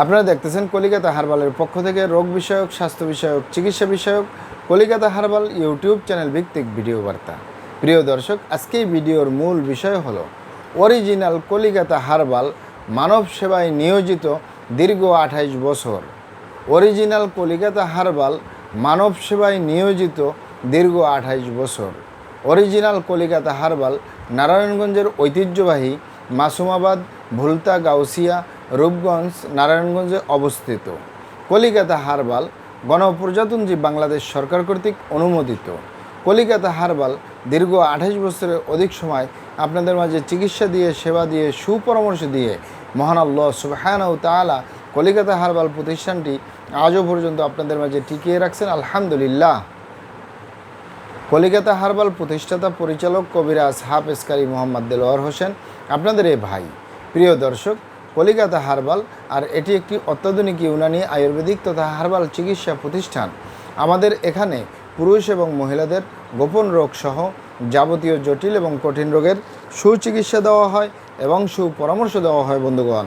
আপনারা দেখতেছেন কলিকাতা হারবালের পক্ষ থেকে রোগ বিষয়ক, স্বাস্থ্য বিষয়ক, চিকিৎসা বিষয়ক কলিকাতা হারবাল ইউটিউব চ্যানেল ভিত্তিক ভিডিও বার্তা। প্রিয় দর্শক, আজকে ভিডিওর মূল বিষয় হলো, অরিজিনাল কলিকাতা হারবাল মানব সেবায় নিয়োজিত দীর্ঘ আঠাইশ বছর। অরিজিনাল কলিকাতা হারবাল মানব সেবায় নিয়োজিত দীর্ঘ আঠাইশ বছর। অরিজিনাল কলিকাতা হারবাল নারায়ণগঞ্জের ঐতিহ্যবাহী মাসুমাবাদ, ভুলতা, গাউসিয়া রূপগঞ্জ, নারায়ণগঞ্জে অবস্থিত। কলিকাতা হারবাল গণপ্রজাতন্ত্রী বাংলাদেশ সরকার কর্তৃক অনুমোদিত। কলিকাতা হারবাল দীর্ঘ আঠাশ বছরের অধিক সময় আপনাদের মাঝে চিকিৎসা দিয়ে, সেবা দিয়ে, সুপরামর্শ দিয়ে মহান আল্লাহ সুবাহানাউ তালা কলিকাতা হারবাল প্রতিষ্ঠানটি আজও পর্যন্ত আপনাদের মাঝে টিকিয়ে রাখছেন। আলহামদুলিল্লাহ। কলিকাতা হারবাল প্রতিষ্ঠাতা পরিচালক কবিরাজ হাফেজকারী মোহাম্মদ দেলোয়ার হোসেন, আপনাদের এই ভাই। প্রিয় দর্শক কলিকাতা হারবাল, আর এটি একটি অত্যাধুনিক ইউনানি আয়ুর্বেদিক তথা হারবাল চিকিৎসা প্রতিষ্ঠান। আমাদের এখানে পুরুষ এবং মহিলাদের গোপন রোগ সহ যাবতীয় জটিল এবং কঠিন রোগের সুচিকিৎসা দেওয়া হয় এবং সুপরামর্শ দেওয়া হয়, বন্ধুগণ।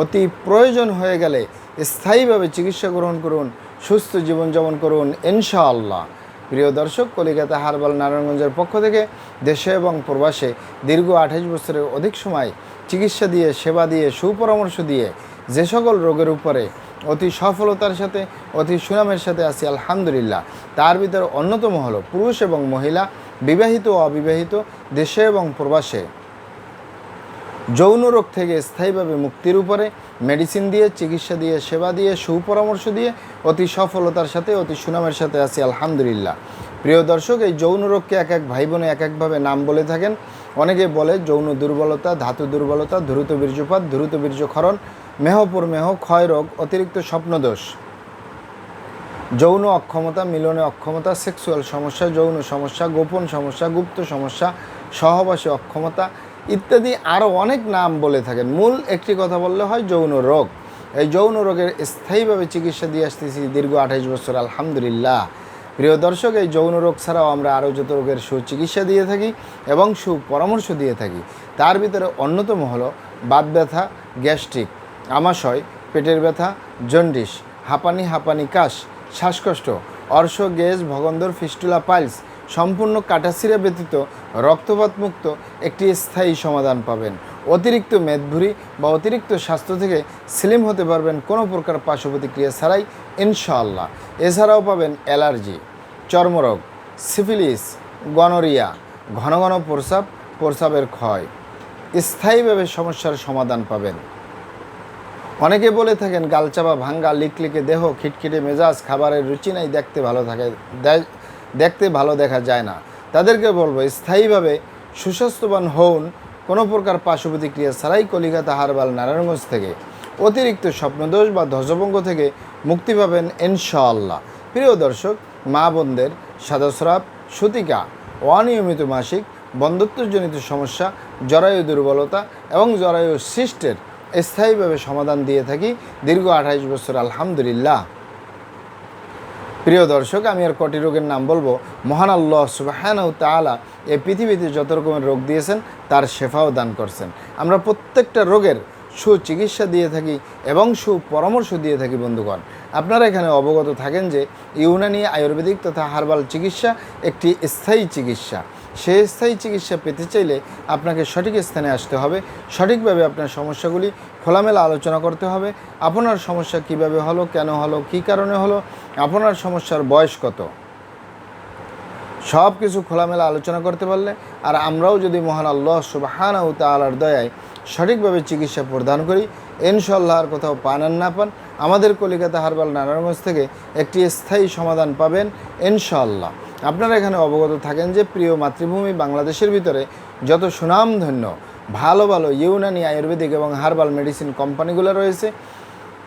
অতি প্রয়োজন হয়ে গেলে স্থায়ীভাবে চিকিৎসা গ্রহণ করুন, সুস্থ জীবনযাপন করুন, ইনশাআল্লাহ। প্রিয় দর্শক, কলিকাতা হারবাল নারায়ণগঞ্জের পক্ষ থেকে দেশে এবং প্রবাসে দীর্ঘ আঠাশ বছরের অধিক সময় চিকিৎসা দিয়ে, সেবা দিয়ে, সুপরামর্শ দিয়ে যে সকল রোগের উপরে অতি সফলতার সাথে, অতি সুনামের সাথে আছি, আলহামদুলিল্লাহ। তার ভিতরে অন্যতম হলো পুরুষ এবং মহিলা, বিবাহিত ও অবিবাহিত, দেশে এবং প্রবাসে। যৌন রোগ থেকে স্থায়ীভাবে মুক্তির উপরে মেডিসিন দিয়ে, চিকিৎসা দিয়ে, সেবা দিয়ে, সুপরামর্শ দিয়ে অতি সফলতার সাথে, অতি সুনামের সাথে আছি, আলহামদুলিল্লাহ। প্রিয় দর্শক, এই যৌন রোগকে এক এক ভাই বোনে এক একভাবে নাম বলে থাকেন। অনেকে বলে যৌন দুর্বলতা, ধাতু দুর্বলতা, দ্রুত বীর্যপাত, দ্রুত বীর্যক্ষরণ মেহপুর মেহ, ক্ষয় রোগ, অতিরিক্ত স্বপ্নদোষ। যৌন অক্ষমতা, মিলনে অক্ষমতা, সেক্সুয়াল সমস্যা, যৌন সমস্যা, গোপন সমস্যা, গুপ্ত সমস্যা, সহবাসী অক্ষমতা ইত্যাদি আরও অনেক নাম বলে থাকেন। মূল একটি কথা বললে হয় যৌন রোগ। এই যৌন রোগের স্থায়ীভাবে চিকিৎসা দিয়ে আসতেছি দীর্ঘ আঠাইশ বছর, আলহামদুলিল্লাহ। প্রিয় দর্শক, এই যৌন রোগ ছাড়াও আমরা আরও যত রোগের সুচিকিৎসা দিয়ে থাকি এবং সুপরামর্শ দিয়ে থাকি, তার ভিতরে অন্যতম হলো বাত ব্যথা, গ্যাস্ট্রিক, আমাশয়, পেটের ব্যথা, জন্ডিস, হাঁপানি হাঁপানি কাশ, শ্বাসকষ্ট, অর্শ, গ্যাস, ভগন্দর, ফিস্টুলা, পাইলস সম্পূর্ণ কাটাছিরা ব্যতীত রক্তপাতমুক্ত একটি স্থায়ী সমাধান পাবেন। অতিরিক্ত মেদভুরি বা অতিরিক্ত স্বাস্থ্য থেকে স্লিম হতে পারবেন কোনো প্রকার পার্শ্ব প্রতিক্রিয়া ছাড়াই, ইনশাআল্লাহ। এছাড়াও পাবেন অ্যালার্জি, চর্মরোগ, সিফিলিস, গনোরিয়া, ঘন ঘন প্রস্রাব, প্রস্রাবের ক্ষয়। স্থায়ীভাবে সমস্যার সমাধান পাবেন। অনেকে বলে থাকেন, গালচাপা, ভাঙ্গা, লিকলিকে দেহ, খিটখিটে মেজাজ, খাবারের রুচি নাই, দেখতে ভালো থাকে দেখতে ভালো দেখা যায় না। তাদেরকে বলব, স্থায়ীভাবে সুস্বাস্থ্যবান হন কোনো প্রকার পার্শ্ব প্রতিক্রিয়া ছাড়াই কলিকাতা, হারবাল, নারায়ণগঞ্জ থেকে অতিরিক্ত স্বপ্নদোষ বা ধ্বজভঙ্গ থেকে মুক্তি পাবেন ইনশাআল্লাহ। প্রিয় দর্শক, মা বোনদের সাদস্রাব, সুতিকা, অনিয়মিত মাসিক, বন্ধুত্বজনিত সমস্যা, জরায়ু দুর্বলতা এবং জরায়ু সিস্টের স্থায়ীভাবে সমাধান দিয়ে থাকি দীর্ঘ আঠাইশ বছর, আলহামদুলিল্লাহ। প্রিয় দর্শক, আমি আর কটি রোগের নাম বলব। মহান আল্লাহ সুবাহানাউ তালা এই পৃথিবীতে যত রকমের রোগ দিয়েছেন, তার শেফাও দান করছেন। আমরা প্রত্যেকটা রোগের সুচিকিৎসা দিয়ে থাকি এবং সুপরামর্শ দিয়ে থাকি, বন্ধুগণ। আপনারা এখানে অবগত থাকেন যে ইউনানি আয়ুর্বেদিক তথা হার্বাল চিকিৎসা একটি স্থায়ী চিকিৎসা। সেই স্থায়ী চিকিৎসা পেতে চাইলে আপনাকে সঠিক স্থানে আসতে হবে। সঠিকভাবে আপনার সমস্যাগুলি খোলামেলা আলোচনা করতে হবে। আপনার সমস্যা কীভাবে হলো, কেন হলো, কী কারণে হলো, আপনার সমস্যার বয়স কত? সব কিছু খোলামেলা আলোচনা করতে পারলে, আর আমরাও যদি মহান আল্লাহ সুবাহানা তালার দয়ায় সঠিকভাবে চিকিৎসা প্রদান করি। ইনশাল্লাহ আর কোথাও পান আর না পান, আমাদের কলিকাতা হারবাল নারায়ণগঞ্জ থেকে একটি স্থায়ী সমাধান পাবেন ইনশাল্লাহ আপনারা এখানে অবগত থাকেন যে প্রিয় মাতৃভূমি বাংলাদেশের ভিতরে যত সুনামধন্য, ভালো ভালো ইউনানি আয়ুর্বেদিক এবং হার্বাল মেডিসিন কোম্পানিগুলো রয়েছে,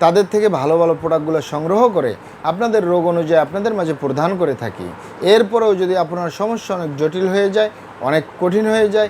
তাদের থেকে ভালো ভালো প্রোডাক্টগুলো সংগ্রহ করে আপনাদের রোগ অনুযায়ী আপনাদের মাঝে প্রদান করে থাকি। এরপরেও যদি আপনার সমস্যা অনেক জটিল হয়ে যায়, অনেক কঠিন হয়ে যায়